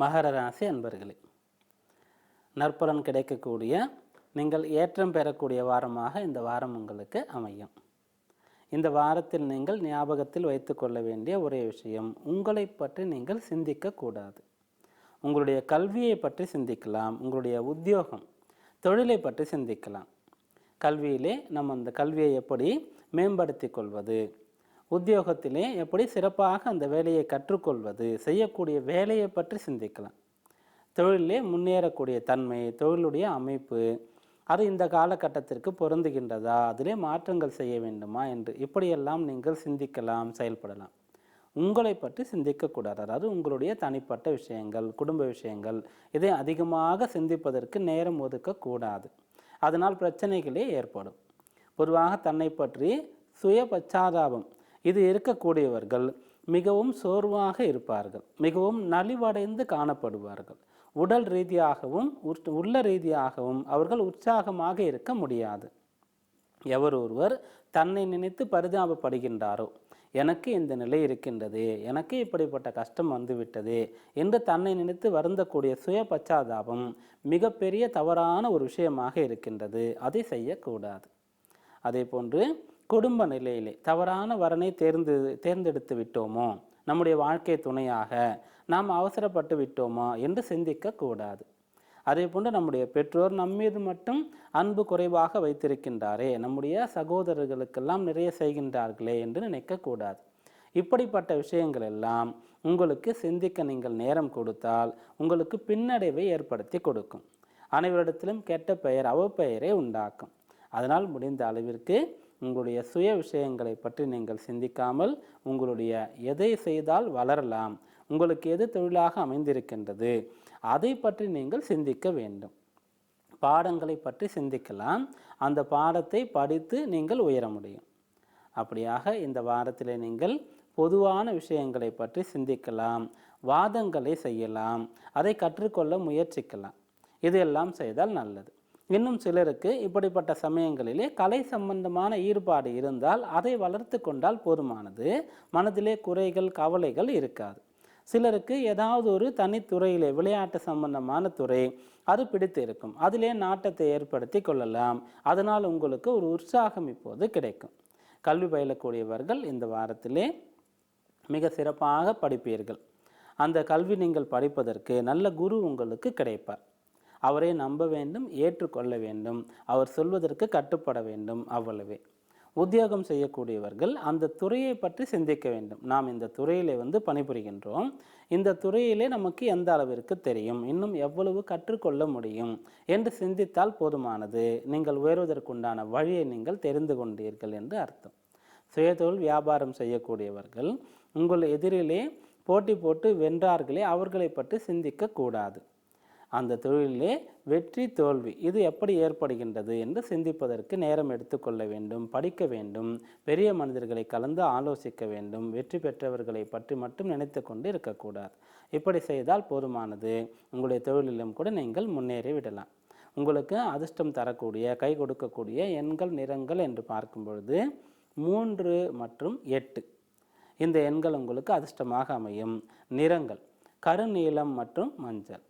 மகர ராசி அன்பர்களே நற்பலன் கிடைக்கக்கூடிய நீங்கள் ஏற்றம் பெறக்கூடிய வாரமாக இந்த வாரம் உங்களுக்கு அமையும். இந்த வாரத்தில் நீங்கள் ஞாபகத்தில் வைத்துக்கொள்ள வேண்டிய ஒரே விஷயம் உங்களை பற்றி நீங்கள் சிந்திக்கக்கூடாது உங்களுடைய கல்வியை பற்றி சிந்திக்கலாம் உங்களுடைய உத்தியோகம் தொழிலை பற்றி சிந்திக்கலாம். கல்வியிலே நம்ம அந்த கல்வியை எப்படி மேம்படுத்தி கொள்வது உத்தியோகத்திலே எப்படி சிறப்பாக அந்த வேலையை கற்றுக்கொள்வது செய்யக்கூடிய வேலையை பற்றி சிந்திக்கலாம். தொழிலே முன்னேறக்கூடிய தன்மை தொழிலுடைய அமைப்பு அது இந்த காலகட்டத்திற்கு பொருந்துகின்றதா அதிலே மாற்றங்கள் செய்ய வேண்டுமா என்று இப்படியெல்லாம் நீங்கள் சிந்திக்கலாம் செயல்படலாம். உங்களை பற்றி சிந்திக்கக்கூடாது. அதாவது உங்களுடைய தனிப்பட்ட விஷயங்கள் குடும்ப விஷயங்கள் இதை அதிகமாக சிந்திப்பதற்கு நேரம் ஒதுக்கக்கூடாது. அதனால் பிரச்சனைகளே ஏற்படும். பொதுவாக தன்னை பற்றி சுய பச்சாதாபம் இது இருக்கக்கூடியவர்கள் மிகவும் சோர்வாக இருப்பார்கள் மிகவும் நலிவடைந்து காணப்படுவார்கள். உடல் ரீதியாகவும் உள்ள ரீதியாகவும் அவர்கள் உற்சாகமாக இருக்க முடியாது. எவர் ஒருவர் தன்னை நினைத்து பரிதாபப்படுகின்றாரோ எனக்கு இந்த நிலை இருக்கின்றது எனக்கு இப்படிப்பட்ட கஷ்டம் வந்துவிட்டது என்று தன்னை நினைத்து வருந்தக்கூடிய சுய பச்சாதாபம் மிகப்பெரிய தவறான ஒரு விஷயமாக இருக்கின்றது. அதை செய்யக்கூடாது. அதே போன்று குடும்ப நிலையிலே தவறான வரனை தேர்ந்து தேர்ந்தெடுத்து விட்டோமோ? நம்முடைய வாழ்க்கை துணையாக நாம் அவசரப்பட்டு விட்டோமா என்று சிந்திக்க கூடாது. அதே போன்று நம்முடைய பெற்றோர் நம்மீது மட்டும் அன்பு குறைவாக வைத்திருக்கின்றாரே நம்முடைய சகோதரர்களுக்கெல்லாம் நிறைய செய்கின்றார்களே என்று நினைக்கக்கூடாது இப்படிப்பட்ட விஷயங்கள் எல்லாம் உங்களுக்கு சிந்திக்க நீங்கள் நேரம் கொடுத்தால் உங்களுக்கு பின்னடைவை ஏற்படுத்தி கொடுக்கும். அனைவரிடத்திலும் கெட்ட பெயர் அவப்பெயரை உண்டாக்கும். அதனால் முடிந்த அளவிற்கு உங்களுடைய சுய விஷயங்களை பற்றி நீங்கள் சிந்திக்காமல் உங்களுடைய எதை செய்தால் வளரலாம் உங்களுக்கு எது தொழிலாக அமைந்திருக்கின்றது அதை பற்றி நீங்கள் சிந்திக்க வேண்டும். பாடங்களை பற்றி சிந்திக்கலாம் அந்த பாடத்தை படித்து நீங்கள் உயர முடியும். அப்படியாக இந்த வாரத்தில் நீங்கள் பொதுவான விஷயங்களை பற்றி சிந்திக்கலாம் வாதங்களை செய்யலாம் அதை கற்றுக்கொள்ள முயற்சிக்கலாம். இதையெல்லாம் செய்தால் நல்லது. இன்னும் சிலருக்கு இப்படிப்பட்ட சமயங்களிலே கலை சம்பந்தமான ஈடுபாடு இருந்தால் அதை வளர்த்து கொண்டால் போதுமானது. மனதிலே குறைகள் கவலைகள் இருக்காது. சிலருக்கு ஏதாவது ஒரு தனித்துறையிலே விளையாட்டு சம்பந்தமான துறை அது பிடித்து இருக்கும் அதிலே நாட்டத்தை ஏற்படுத்தி கொள்ளலாம். அதனால் உங்களுக்கு ஒரு உற்சாகம் இப்போது கிடைக்கும். கல்வி பயிலக்கூடியவர்கள் இந்த வாரத்திலே மிக சிறப்பாக படிப்பீர்கள். அந்த கல்வி நீங்கள் படிப்பதற்கு நல்ல குரு உங்களுக்கு கிடைப்பார். அவரை நம்ப வேண்டும் ஏற்றுக்கொள்ள வேண்டும். அவர் சொல்வதற்கு கட்டுப்பட வேண்டும் அவ்வளவே. உத்தியோகம் செய்யக்கூடியவர்கள் அந்த துறையை பற்றி சிந்திக்க வேண்டும். நாம் இந்த துறையிலே வந்து பணிபுரிகின்றோம். இந்த துறையிலே நமக்கு எந்த அளவிற்கு தெரியும்? இன்னும் எவ்வளவு கற்றுக்கொள்ள முடியும்? என்று சிந்தித்தால் போதுமானது. நீங்கள் உயர்வதற்குண்டான வழியை நீங்கள் தெரிந்து கொண்டீர்கள் என்று அர்த்தம். சுயதொழில் வியாபாரம் செய்யக்கூடியவர்கள் உங்கள் எதிரிலே போட்டி போட்டு வென்றார்களே அவர்களை பற்றி சிந்திக்க கூடாது. அந்த தொழிலிலே வெற்றி தோல்வி. இது எப்படி ஏற்படுகின்றது என்று சிந்திப்பதற்கு நேரம் எடுத்துக்கொள்ள வேண்டும் படிக்க வேண்டும் பெரிய மனிதர்களை கலந்து ஆலோசிக்க வேண்டும் வெற்றி பெற்றவர்களை பற்றி மட்டும் நினைத்து கொண்டு இருக்கக்கூடாது. இப்படி செய்தால் போதுமானது. உங்களுடைய தொழிலிலும் கூட நீங்கள் முன்னேறி விடலாம். உங்களுக்கு அதிர்ஷ்டம் தரக்கூடிய கை கொடுக்கக்கூடிய எண்கள் நிறங்கள் என்று பார்க்கும் பொழுது மூன்று மற்றும் எட்டு. இந்த எண்கள் உங்களுக்கு அதிர்ஷ்டமாக அமையும். நிறங்கள் கருநீலம் மற்றும் மஞ்சள்.